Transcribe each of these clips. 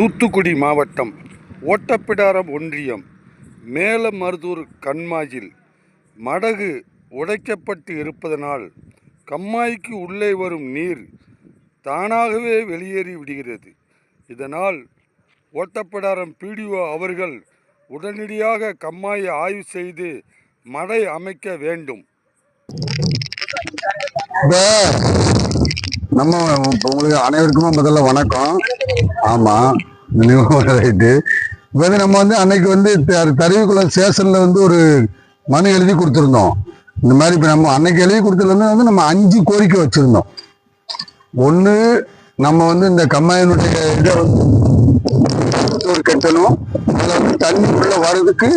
தூத்துக்குடி மாவட்டம் ஓட்டப்பிடாரம் ஒன்றியம் மேலமருதூர் கண்மாயில். மடகு உடைக்கப்பட்டு இருப்பதனால் கம்மாய்க்கு உள்ளே வரும் நீர் தானாகவே வெளியேறி விடுகிறது. இதனால் ஓட்டப்பிடாரம் பிடிஓ அவர்கள் உடனடியாக கம்மாயை ஆய்வு செய்து மடை அமைக்க வேண்டும். நம்ம உங்களுக்கு அனைவருக்குமே முதல்ல வணக்கம். ஆமாம் ரைட்டு இப்போ வந்து நம்ம வந்து அன்னைக்கு வந்து தருவிக்குளம் ஸ்டேஷன்ல வந்து ஒரு மனு எழுதி கொடுத்துருந்தோம். இந்த மாதிரி இப்போ நம்ம அன்னைக்கு எழுதி கொடுத்துருந்தது வந்து நம்ம அஞ்சு கோரிக்கை வச்சிருந்தோம். ஒன்று நம்ம வந்து இந்த கம்மாயினுடைய இதை வந்து ஒரு கட்டணும். அதில் வந்து தண்ணி உள்ள வர்றதுக்கு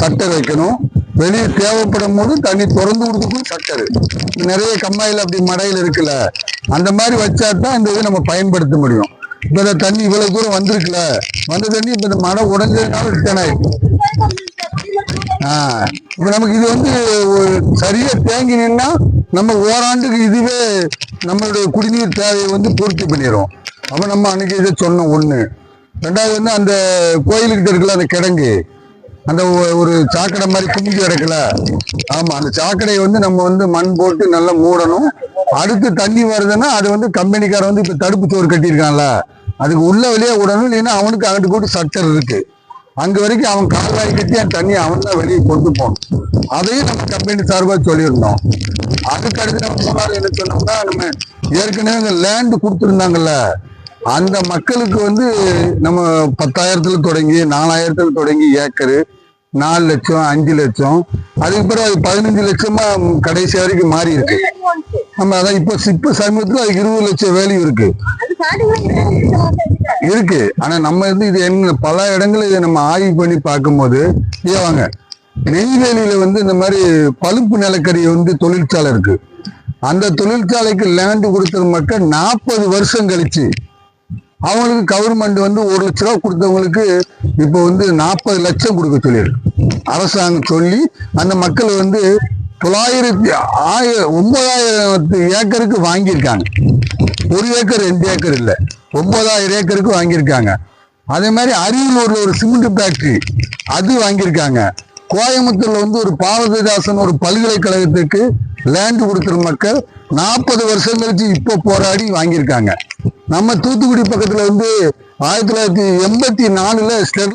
சட்டர் வைக்கணும். வெளியே தேவைப்படும் போது தண்ணி திறந்து கொடுத்துக்கும் சட்டர் நிறைய கம்மாயில் அப்படி மடையில் இருக்குல்ல. அந்த மாதிரி வச்சா தான் இந்த இதை நம்ம பயன்படுத்த முடியும். இப்போ இந்த தண்ணி இவ்வளவு தூரம் வந்திருக்குல வந்த தண்ணி இப்போ இந்த மழை உடஞ்சதுனால ரிட்டர்ன் ஆயிடுச்சு. ஆ இப்போ நமக்கு இது வந்து ஒரு சரியா தேங்கி நின்னா நம்ம ஓராண்டுக்கு இதுவே நம்மளுடைய குடிநீர் தேவையை வந்து பூர்த்தி பண்ணிடும் அப்போ நம்ம அன்னைக்கு இதை சொன்னோம் ஒன்று ரெண்டாவது வந்து அந்த கோயிலுக்கிட்ட இருக்குல்ல அந்த கிடங்கு. அந்த ஒ- ஒரு சாக்கடை மாதிரி குமிஞ்சு கிடக்குல ஆமா அந்த சாக்கடையை வந்து நம்ம வந்து மண் போட்டு நல்லா மூடணும். அடுத்து தண்ணி வருதுன்னா அது வந்து கம்பெனிக்காரன் வந்து இப்ப தடுப்பு சோறு கட்டியிருக்கான்ல. அதுக்கு உள்ள வெளியே விடணும் இல்லைன்னா அவனுக்கு அங்கிட்டு கூட சட்டர் இருக்கு. அங்க வரைக்கும் அவன் கால்வாய் கட்டி அந்த தண்ணியை அவன் தான் வெளியே கொண்டு போகணும். அதையும் நம்ம கம்பெனி சார்பாக சொல்லியிருந்தோம். அதுக்கு அடுத்து நம்ம மூணாவது என்ன சொன்னோம்னா நம்ம ஏற்கனவே இந்த லேண்டு கொடுத்துருந்தாங்கல்ல அந்த மக்களுக்கு வந்து நம்ம பத்தாயிரத்துல தொடங்கி நாலாயிரத்துல தொடங்கி ஏக்கரு நாலு லட்சம் அஞ்சு லட்சம் அதுக்கு பிறகு அது பதினஞ்சு லட்சமா கடைசி வரைக்கும் மாறி இருக்கு நம்ம அதான் இப்போ இப்ப சமீபத்துல அதுக்கு இருபது லட்சம் வேல்யூ இருக்கு. இருக்கு. ஆனா நம்ம வந்து இது என்ன பல இடங்கள்ல இதை நம்ம ஆய்வு பண்ணி பார்க்கும்போது ஏன் வாங்க. நெய்வேலியில வந்து இந்த மாதிரி பழுப்பு நிலக்கரி வந்து தொழிற்சாலை இருக்கு. அந்த தொழிற்சாலைக்கு லேண்டு கொடுத்த மக்கள் நாற்பது வருஷம் கழிச்சு. அவங்களுக்கு கவர்மெண்ட் வந்து ஒரு லட்ச ரூபா கொடுத்தவங்களுக்கு இப்போ வந்து நாற்பது லட்சம் கொடுக்க சொல்லியிருக்கு. அரசாங்கம் சொல்லி அந்த மக்கள் வந்து தொள்ளாயிரத்தி ஆய ஒன்பதாயிரத்து ஏக்கருக்கு வாங்கியிருக்காங்க. ஒரு ஏக்கர் ரெண்டு ஏக்கர் இல்லை. ஒன்பதாயிரம் ஏக்கருக்கு வாங்கியிருக்காங்க. அதே மாதிரி அரியலூரில் ஒரு சிமெண்ட் ஃபேக்ட்ரி அது வாங்கியிருக்காங்க. கோயம்புத்தூரில் வந்து ஒரு பாரதிதாசன் ஒரு பல்கலைக்கழகத்துக்கு லேண்ட் கொடுக்குற மக்கள் நாற்பது வருஷம் கழிச்சு இப்போ போராடி வாங்கியிருக்காங்க. நம்ம தூத்துக்குடி பக்கத்தில் வந்து ஆயிரத்தி தொள்ளாயிரத்தி எண்பத்தி நாலில் ஸ்டெர்